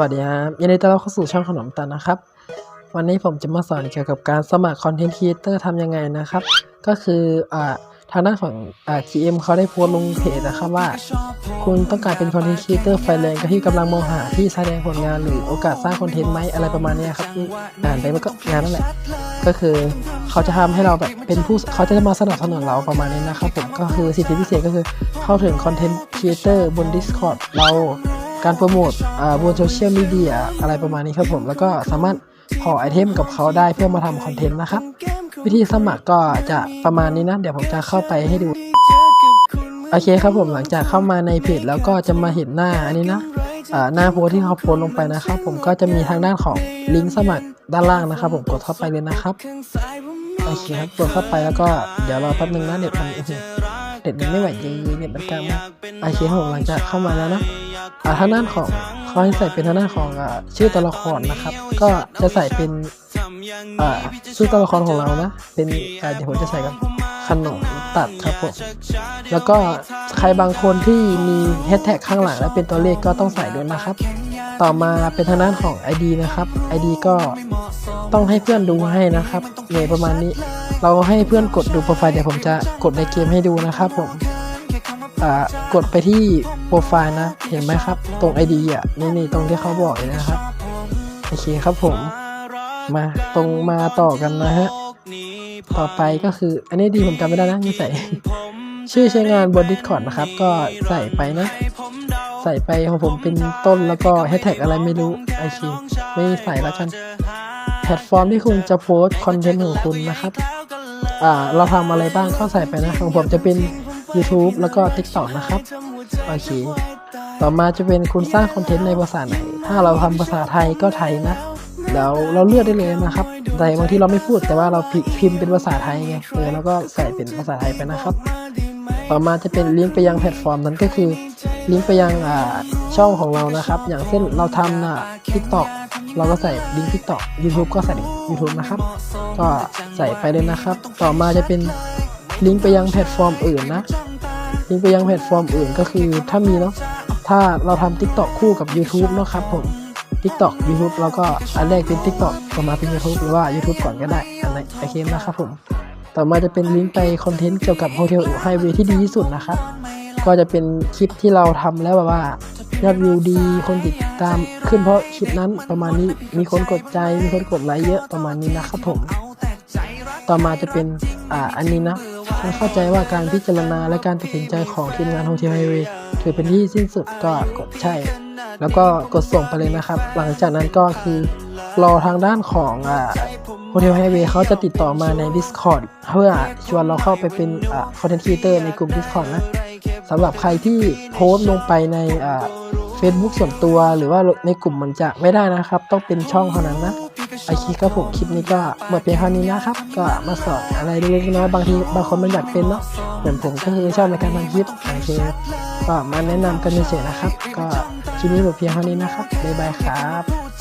วัสดีครับยินดีต้อนรับเข้าสู่ช่องขนมตันนะครับ วันนี้ผมจะมาสอนเกี่ยวกับการสมัครคอนเทนต์ครีเอเตอร์ทำยังไงนะครับ ก็คืออ่าทางด้านของอ่า GM เขาได้โพสต์ลงเพจนะครับว่า คุณต้องการเป็นคอนเทนต์ครีเอเตอร์ไฟแรงก็ที่กำลังมองหาที่แสดงผลงานหรือโอกาสสร้างคอนเทนต์ไหมอะไรประมาณนี้ครับอ่านไปมันก็งานนั่นแหละก็คือเขาจะทำให้เราแบบเป็นผู้เขาจะมาสนับสนุนเราประมาณนี้นะครับผมก็คือสิทธิพิเศษก็คือเข้าถึงคอนเทนต์ครีเอเตอร์บน Discord เรา การโปรโมทอ่าบนโซเชียลมีเดียอะไรประมาณนี้ครับผม แล้วก็สามารถขอไอเทมกับเขาได้เพื่อมาทำคอนเทนต์นะครับ วิธีสมัครก็จะประมาณนี้นะ เดี๋ยวผมจะเข้าไปให้ดู โอเคครับผมหลังจากเข้ามาในเพจแล้วก็จะมาเห็นหน้าอันนี้นะอ่าหน้าโพสที่เขาโพสลงไปนะครับ ผมก็จะมีทางด้านของลิงก์สมัครด้านล่างนะครับ ผมกดเข้าไปเลยนะครับโอเคครับกดเข้าไปแล้วก็เดี๋ยวรอแป๊บนึงนะเน็ตมันอื้อหือ เน็ตมันไม่ไหวจริงเน็ตมันกลางมากโอเคครับผมหลังจากเข้ามาแล้วนะอ่าทางด้านของเขาให้ใส่เป็นทางด้านของอชื่อตัวละครนะครับ ก็จะใส่เป็นอ่าชื่อตัวละครของเรานะ เป็นอ่าเดี๋ยวผมจะใส่กับขนมตัดครับผมแล้วก็ใครบางคนที่มีแฮชแท็กข้างหลังและเป็นตัวเลขก็ต้องใส่ด้วยนะครับ ต่อมาเป็นทางด้านของ ID นะครับ ID ก็ต้องให้เพื่อนดูให้นะครับเนี่ยประมาณนี้ เราให้เพื่อนกดดูโปรไฟล์เดี๋ยวผมจะกดในเกมให้ดูนะครับผมกดไปที่โปรไฟล์นะ เห็นไหมครับ ตรง ID อะนี่นี่ตรงที่เขาบอกนะครับโอเคครับผม มาตรงมาต่อกันนะฮะต่อไปก็คือ อันนี้ดีผมจำไม่ได้นะนี่ใส่ ชื่อใช้งานบน Discord นะครับ ก็ใส่ไปนะ ใส่ไปของผมเป็นต้นแล้วก็แฮชแท็กอะไรไม่รู้ไอชีไม่ใส่แล้วกัน แพลตฟอร์มที่คุณจะโพสต์คอนเทนต์ของคุณนะครับ อ่า เราทำอะไรบ้างก็ใส่ไปนะของผมจะเป็น YouTube แล้วก็ TikTok นะครับโอเคต่อมาจะเป็นคุณสร้างคอนเทนต์ในภาษาไหน ถ้าเราทำภาษาไทยก็ไทยนะแล้วเราเลือกได้เลยนะครับ แต่บางที่เราไม่พูดแต่ว่าเราพิพิมพ์เป็นภาษาไทยไงเออแล้วก็ใส่เป็นภาษาไทยไปนะครับ ต่อมาจะเป็นลิงก์ไปยังแพลตฟอร์มนั้นก็คือ ลิงก์ไปยังอ่าช่องของเรานะครับ อย่างเช่นเราทำนะทิกตอกเราก็ใส่ลิงก์ทิกตอกยูทูบก็ใส่ YouTube นะครับ ก็ใส่ไปเลยนะครับ ต่อมาจะเป็นลิงก์ไปยังแพลตฟอร์มอื่นนะ ลิงก์ไปยังแพลตฟอร์มอื่นก็คือถ้ามีเนาะถ้าเราทำ TikTok คู่กับ YouTube เนาะครับผม TikTok YouTube เราก็อันแรกเป็น TikTok ต่อมาเป็น YouTube หรือว่า YouTube ก่อนก็ได้อันไหนโอเคนะครับผม ต่อมาจะเป็นลิงก์ไปคอนเทนต์เกี่ยวกับโฮเทลไฮเวย์ที่ดีที่สุดนะครับ ก็จะเป็นคลิปที่เราทำแล้วแบบว่ายอดวิวดีคนติดตามขึ้นเพราะคลิปนั้นประมาณนี้มีคนกดใจมีคนกดไลค์เยอะประมาณนี้นะครับผม ต่อมาจะเป็นอ่าอันนี้นะฉันเข้าใจว่าการพิจารณาและการตัดสินใจของทีมงานโฮเทลไฮเวย์ถือเป็นที่สิ้นสุดก็กดใช่ แล้วก็กดส่งไปเลยนะครับ หลังจากนั้นก็คือรอทางด้านของอ่า โฮเทลไฮเวย์เขาจะติดต่อมาใน Discord เพื่อชวนเราเข้าไปเป็นคอนเทนต์ครีเอเตอร์ในกลุ่ม Discord นะสำหรับใครที่โพสต์ลงไปในอ่า Facebook ส่วนตัว หรือว่าในกลุ่มมันจะไม่ได้นะครับ ต้องเป็นช่องเท่านั้นนะโอคครับผมคลิปนี้ก็หมดเพียงเท่านี้นะครับ ก็มาสอนอะไรเล็กๆน้อยๆบางทีบางคนมันอยากเป็นเนาะเหมือนผมก็คือชอบในการทำคลิปโอเคก็มาแนะนำกันเฉยๆนะครับ ก็คลิปนี้หมดเพียงเท่านี้นะครับบ๊ายบายครับ